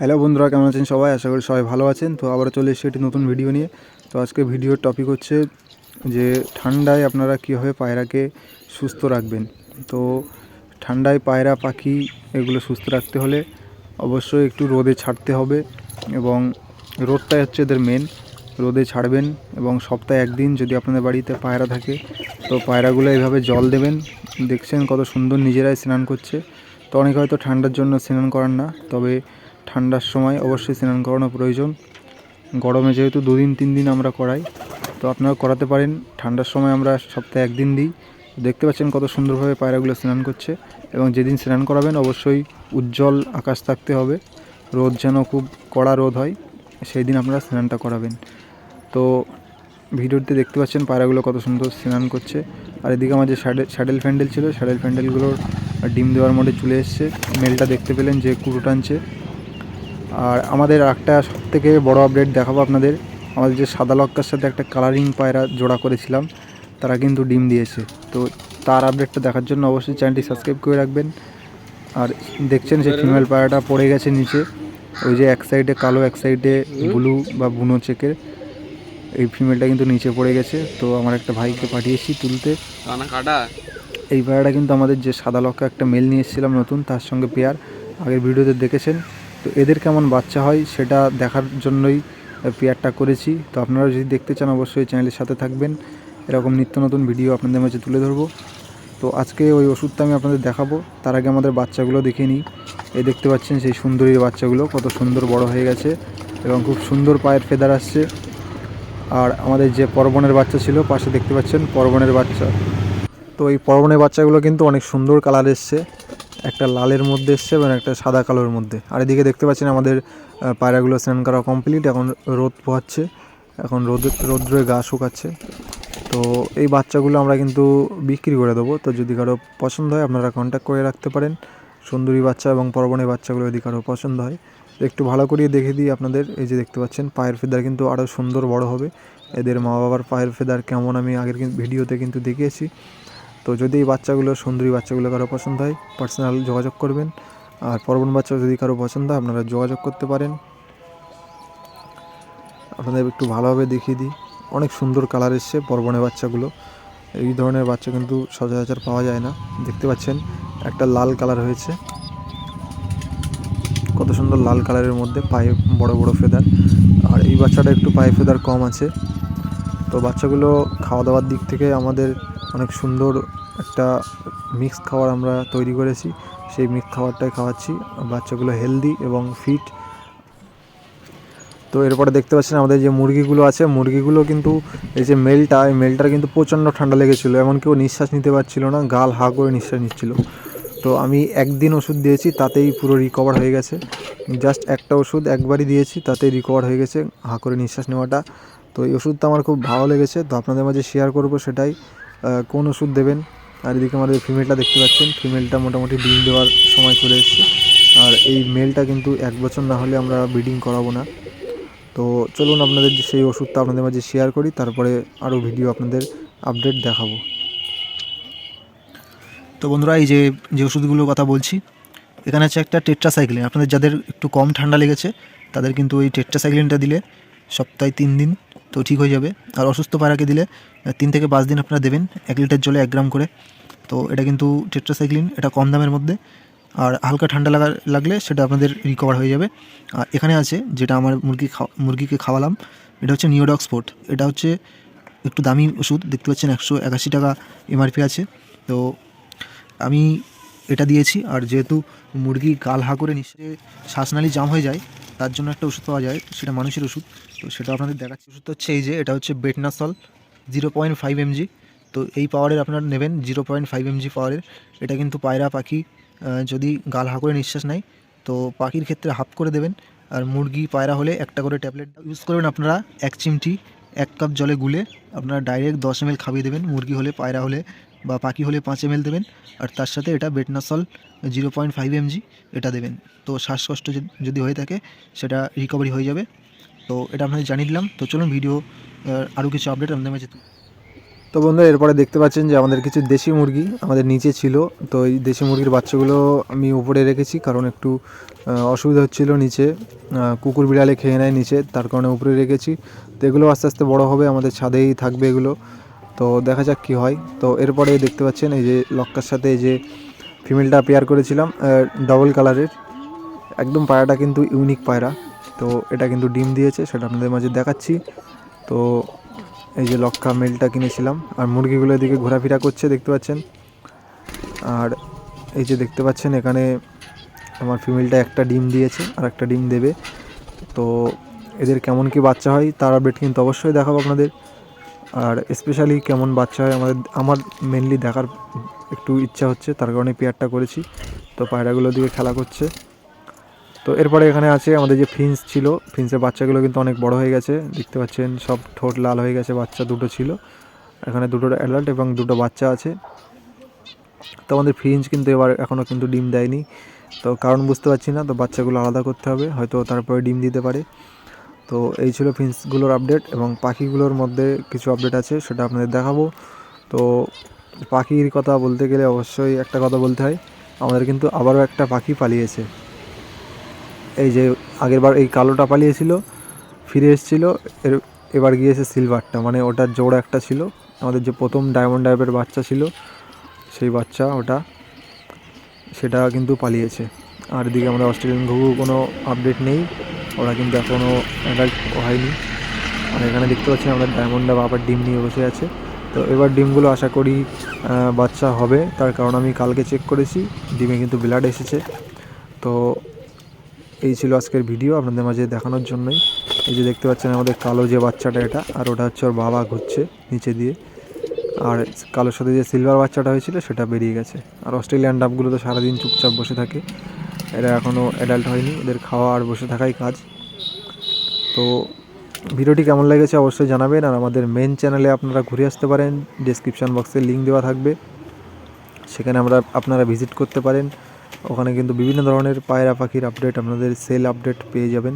Hello বন্ধুরা, কেমন আছেন সবাই? আশা করি সবাই ভালো আছেন। তো আবার চলে এসেছি একটি নতুন ভিডিও নিয়ে। তো আজকে ভিডিওর টপিক হচ্ছে যে, ঠান্ডায় আপনারা কীভাবে পায়রাকে সুস্থ রাখবেন? তো ঠান্ডায় পায়রা, পাখি এগুলো সুস্থ রাখতে হলে অবশ্যই একটু রোদে ছাড়তে হবে এবং রোদটাই হচ্ছে এদের মেন রোদে ছাড়বেন এবং সপ্তাহে একদিন যদি আপনাদের বাড়িতে পায়রা থাকে, তো পায়রাগুলো এইভাবে জল দেবেন। দেখছেন কত সুন্দর নিজেরাই স্নান করছে। তো অনেকে হয়তো ঠান্ডার জন্য স্নান করান না, তবে ঠান্ডার সময় অবশ্যই স্নান করানো প্রয়োজন। গরমে যেহেতু দুদিন তিন দিন আমরা করাই, তো আপনারা করাতে পারেন। ঠান্ডার সময় আমরা সপ্তাহে একদিন দিই। দেখতে পাচ্ছেন কত সুন্দরভাবে পায়রাগুলো স্নান করছে এবং যেদিন স্নান করাবেন অবশ্যই উজ্জ্বল আকাশ থাকতে হবে। রোদ যেন খুব কড়া রোদ হয় সেই দিন আপনারা স্নানটা করাবেন। তো ভিডিওতে দেখতে পাচ্ছেন পায়রাগুলো কত সুন্দর স্নান করছে। আর এদিকে আমার যে স্যাডেল ফ্যান্ডেল ছিল, স্যাডেল ফ্যান্ডেলগুলোর ডিম দেওয়ার মোডে চলে এসছে। মেলটা দেখতে পেলেন যে কুড়ো টানছে। আর আমাদের একটা থেকে বড় আপডেট দেখাবো আপনাদের। আমাদের যে সাদা লক্কার সাথে একটা কালারিং পায়রা জোড়া করেছিলাম তারা কিন্তু ডিম দিয়েছে। তো তার আপডেটটা দেখার জন্য অবশ্যই চ্যানেলটি সাবস্ক্রাইব করে রাখবেন। আর দেখছেন যে ফিমেল পায়রাটা পড়ে গেছে নিচে। ওই যে এক সাইডে কালো এক সাইডে ব্লু বা বুনো চেকের এই ফিমেলটা কিন্তু নিচে পড়ে গেছে। তো আমার একটা ভাইকে পাঠিয়েছি তুলতে। এই পায়রাটা কিন্তু আমাদের যে সাদা লক্কা একটা মেল নিয়ে এসেছিলাম নতুন তার সঙ্গে পেয়ার আগের ভিডিওতে দেখেছেন। তো এদের কেমন বাচ্চা হয় সেটা দেখার জন্যই পেয়ারটা করেছি। তো আপনারা যদি দেখতে চান, অবশ্যই চ্যানেলের সাথে থাকবেন। এরকম নিত্য নতুন ভিডিও আপনাদের মাঝে তুলে ধরবো। তো আজকে ওই ওষুধটা আমি আপনাদের দেখাবো। তার আগে আমাদের বাচ্চাগুলো দেখে নিই। এই দেখতে পাচ্ছেন সেই সুন্দরীর বাচ্চাগুলো, কত সুন্দর বড় হয়ে গেছে এবং খুব সুন্দর পায়ের ফেদার আসছে। আর আমাদের যে পরবনের বাচ্চা ছিল, পাশে দেখতে পাচ্ছেন পরবনের বাচ্চা। তো এই পরবনের বাচ্চাগুলো কিন্তু অনেক সুন্দর কালার এসছে। একটা লালের মধ্যে এসছে এবং একটা সাদা কালোর মধ্যে। আর এদিকে দেখতে পাচ্ছেন আমাদের পায়রাগুলো স্নান করা কমপ্লিট এখন রোদ পোহাচ্ছে, এখন রোদ, রৌদ্রে গা শুকাচ্ছে। তো এই বাচ্চাগুলো আমরা কিন্তু বিক্রি করে দেবো, তো যদি কারও পছন্দ হয় আপনারা কন্ট্যাক্ট করে রাখতে পারেন। সুন্দরী বাচ্চা এবং পরবনের বাচ্চাগুলো যদি কারও পছন্দ হয় একটু ভালো করিয়ে দেখে দিই আপনাদের। এই যে দেখতে পাচ্ছেন, পায়ের ফেদার কিন্তু আরও সুন্দর বড় হবে। এদের মা বাবার পায়ের ফেদার কেমন আমি আগের ভিডিওতে কিন্তু দেখিয়েছি। তো যদি এই বাচ্চাগুলো, সুন্দরী বাচ্চাগুলো কারও পছন্দ হয় পার্সোনাল যোগাযোগ করবেন। আর পরবন বাচ্চা যদি কারও পছন্দ হয়, আপনারা যোগাযোগ করতে পারেন। আপনাদের একটু ভালোভাবে দেখিয়ে দিই। অনেক সুন্দর কালার এসছে পরবনের বাচ্চাগুলো। এই ধরনের বাচ্চা কিন্তু সচরাচর পাওয়া যায় না। দেখতে পাচ্ছেন, একটা লাল কালার হয়েছে। কত সুন্দর লাল কালারের মধ্যে পায়ে বড় বড় ফেদার আর এই বাচ্চাটা একটু পায়ে ফেদার কম আছে। তো বাচ্চাগুলো খাওয়া দাওয়ার দিক থেকে আমাদের অনেক সুন্দর একটা মিক্স খাবার আমরা তৈরি করেছি। সেই মিক্স খাবারটাই খাওয়াচ্ছি। বাচ্চাগুলো হেলদি এবং ফিট তো এরপরে দেখতে পাচ্ছেন আমাদের যে মুরগিগুলো আছে, মুরগিগুলো কিন্তু এই যে মেলটা এই মেলটার কিন্তু প্রচণ্ড ঠান্ডা লেগেছিলো। এমন কেউ নিঃশ্বাস নিতে পারছিল না, গাল হা করে নিঃশ্বাস নিচ্ছিল। তো আমি একদিন ওষুধ দিয়েছি, তাতেই পুরো রিকভার হয়ে গেছে। জাস্ট একটা ওষুধ একবারই দিয়েছি, তাতেই রিকভার হয়ে গেছে, হা করে নিঃশ্বাস নেওয়াটা। তো এই ওষুধটা আমার খুব ভালো লেগেছে। তো আপনাদের মাঝে শেয়ার করব সেটাই। কোন ওষুধ দেবেন? আর এদিকে আমাদের ফিমেলটা দেখতে পাচ্ছেন। ফিমেলটা মোটামুটি ডিম দেওয়ার সময় চলে এসেছে। আর এই মেলটা কিন্তু এক বছর না হলে আমরা ব্রিডিং করাবো না। তো চলুন আপনাদের সেই ওষুধটা আপনাদের মাঝে শেয়ার করি, তারপরে আরও ভিডিও আপনাদের আপডেট দেখাবো। তো বন্ধুরা, এই যে যে ওষুধগুলোর কথা বলছি, এখানে আছে একটা টেট্রাসাইক্লিন আপনাদের যাদের একটু কম ঠান্ডা লেগেছে, তাদের কিন্তু ওই টেট্রাসাইক্লিনটা দিলে সপ্তাহে তিন দিন তো ঠিক হয়ে যাবে। আর অসুস্থ পায়রাকে দিলে তিন থেকে পাঁচ দিন আপনারা দেবেন, এক লিটার জলে এক গ্রাম করে। তো এটা কিন্তু টেট্রাসাইক্লিন, এটা কম দামের মধ্যে। আর হালকা ঠান্ডা লাগা, লাগলে সেটা আপনাদের রিকভার হয়ে যাবে। আর এখানে আছে যেটা আমার মুরগি খাওয়া, মুরগিকে খাওয়ালাম, এটা হচ্ছে নিওডক্সপোর্ট এটা হচ্ছে একটু দামি ওষুধ, দেখতে পাচ্ছেন একশো একাশি টাকা এমআরপি আছে। তো আমি এটা দিয়েছি, আর যেহেতু মুরগি গাল হা করে নিঃশ্বাসে শ্বাসনালী জাম হয়ে যায় তার জন্য একটা ওষুধ পাওয়া যায়, সেটা মানুষের ওষুধ। তো সেটা আপনাদের দেখাচ্ছি। ওষুধটা হচ্ছে এই যে, এটা হচ্ছে Betnesol zero point five mg তো এই পাওয়ারের আপনারা নেবেন জিরো পয়েন্ট ফাইভ এমজি পাওয়ারের এটা কিন্তু পায়রা পাখি যদি গাল হা করে নিঃশ্বাস নেয়, তো পাখির ক্ষেত্রে হাফ করে দেবেন। আর মুরগি, পায়রা হলে একটা করে ট্যাবলেট ইউজ করবেন আপনারা এক চিমটি, এক কাপ জলে গুলে, আপনারা ডাইরেক্ট দশ এম খাবিয়ে দেবেন। মুরগি হলে, পায়রা হলে বা পাখি হলে পাঁচ এম দেবেন, আর তার সাথে এটা Betnesol zero point five mg এটা দেবেন। তো শ্বাসকষ্ট যদি- হয়ে থাকে, সেটা রিকভারি হয়ে যাবে। তো এটা আপনাদের জানিয়ে দিলাম। তো চলুন ভিডিও আরও কিছু আপডেট আপনাদের মাঝে তো বন্ধু এরপরে দেখতে পাচ্ছেন যে আমাদের কিছু দেশি মুরগি আমাদের নিচে ছিল। তো এই দেশি মুরগির বাচ্চাগুলো আমি উপরে রেখেছি, কারণ একটু অসুবিধা হচ্ছিল নিচে। কুকুর বিড়ালে খেয়ে নেয় নিচে, তার কারণে উপরে রেখেছি। তো এগুলো আস্তে আস্তে বড় হবে, আমাদের ছাদেই থাকবে এগুলো। তো দেখা যাক কি হয়। তো এরপরে দেখতে পাচ্ছেন এই যে লক্কার সাথে এই যে ফিমেলটা পেয়ার করেছিলাম ডবল কালারের একদম পায়রাটা কিন্তু ইউনিক পায়রা। তো এটা কিন্তু ডিম দিয়েছে, সেটা আপনাদের মাঝে দেখাচ্ছি। তো এই যে লক্কা মেলটা কিনেছিলাম, আর মুরগিগুলো এদিকে ঘোরাফেরা করছে, দেখতে পাচ্ছেন। আর এই যে দেখতে পাচ্ছেন এখানে আমার ফিমেলটা একটা ডিম দিয়েছে, আর একটা ডিম দেবে। তো এদের কেমন কি বাচ্চা হয়, তার আপডেট কিন্তু অবশ্যই দেখাবো আপনাদের। আর স্পেশালি কেমন বাচ্চা হয় আমাদের, আমার মেনলি দেখার একটু ইচ্ছা হচ্ছে, তার কারণে পেয়ারটা করেছি। তো পায়রাগুলো দিকে খেলা করছে। তো এরপরে এখানে আছে আমাদের যে ফিন্স ছিল ফিন্সের বাচ্চাগুলো কিন্তু অনেক বড় হয়ে গেছে। দেখতে পাচ্ছেন, সব ঠোঁট লাল হয়ে গেছে, বাচ্চা দুটো ছিল। এখানে দুটো অ্যাডাল্ট এবং দুটো বাচ্চা আছে। তো আমাদের ফিন্স কিন্তু এবার এখনও কিন্তু ডিম দেয়নি। তো কারণ বুঝতে পারছি না, তো বাচ্চাগুলো আলাদা করতে হবে, হয়তো তারপরে ডিম দিতে পারে। তো এই ছিল ফিন্সগুলোর আপডেট এবং পাখিগুলোর মধ্যে কিছু আপডেট আছে, সেটা আপনাদের দেখাবো। তো পাখির কথা বলতে গেলে অবশ্যই একটা কথা বলতে হয়, আমাদের কিন্তু আবারও একটা পাখি পালিয়েছে। এই যে আগেরবার এই কালোটা পালিয়েছিল, ফিরে এসেছিল, এর এবার গিয়েছে সিলভারটা মানে ওটার জোড়া একটা ছিল, আমাদের যে প্রথম ডায়মন্ড ডাইভের বাচ্চা ছিল, সেই বাচ্চা ওটা, সেটা কিন্তু পালিয়েছে। আর এদিকে আমাদের অস্ট্রেলিয়ান ঘুঘু কোনো আপডেট নেই। ওরা কিন্তু এখনও অ্যাডাল্ট হয়নি। আর এখানে দেখতে পাচ্ছি আমরা ডায়মন্ড ডাব আবার ডিম নিয়ে বসে আছে। তো এবার ডিমগুলো আশা করি বাচ্চা হবে। তার কারণ আমি কালকে চেক করেছি, ডিমে কিন্তু ব্লাড এসেছে। তো এই ছিল আজকের ভিডিও আপনাদের মাঝে দেখানোর জন্যই। এই যে দেখতে পাচ্ছেন আমাদের কালো যে বাচ্চাটা এটা, আর ওটা হচ্ছে ওর বাবা ঘুরছে নিচে দিয়ে। আর কালোর সাথে যে সিলভার বাচ্চাটা হয়েছিল, সেটা বেরিয়ে গেছে। আর অস্ট্রেলিয়ান ডাবগুলো তো সারাদিন চুপচাপ বসে থাকে। এরা এখনও অ্যাডাল্ট হয়নি এদের খাওয়া আর বসে থাকাই কাজ। তো ভিডিওটি কেমন লেগেছে অবশ্যই জানাবেন, আর আমাদের মেন চ্যানেলে আপনারা ঘুরে আসতে পারেন ডিসক্রিপশান বক্সে লিঙ্ক দেওয়া থাকবে। সেখানে আমরা আপনারা ভিজিট করতে পারেন। ওখানে কিন্তু বিভিন্ন ধরনের পায়রা পাখির আপডেট আপনাদের সেল আপডেট পেয়ে যাবেন।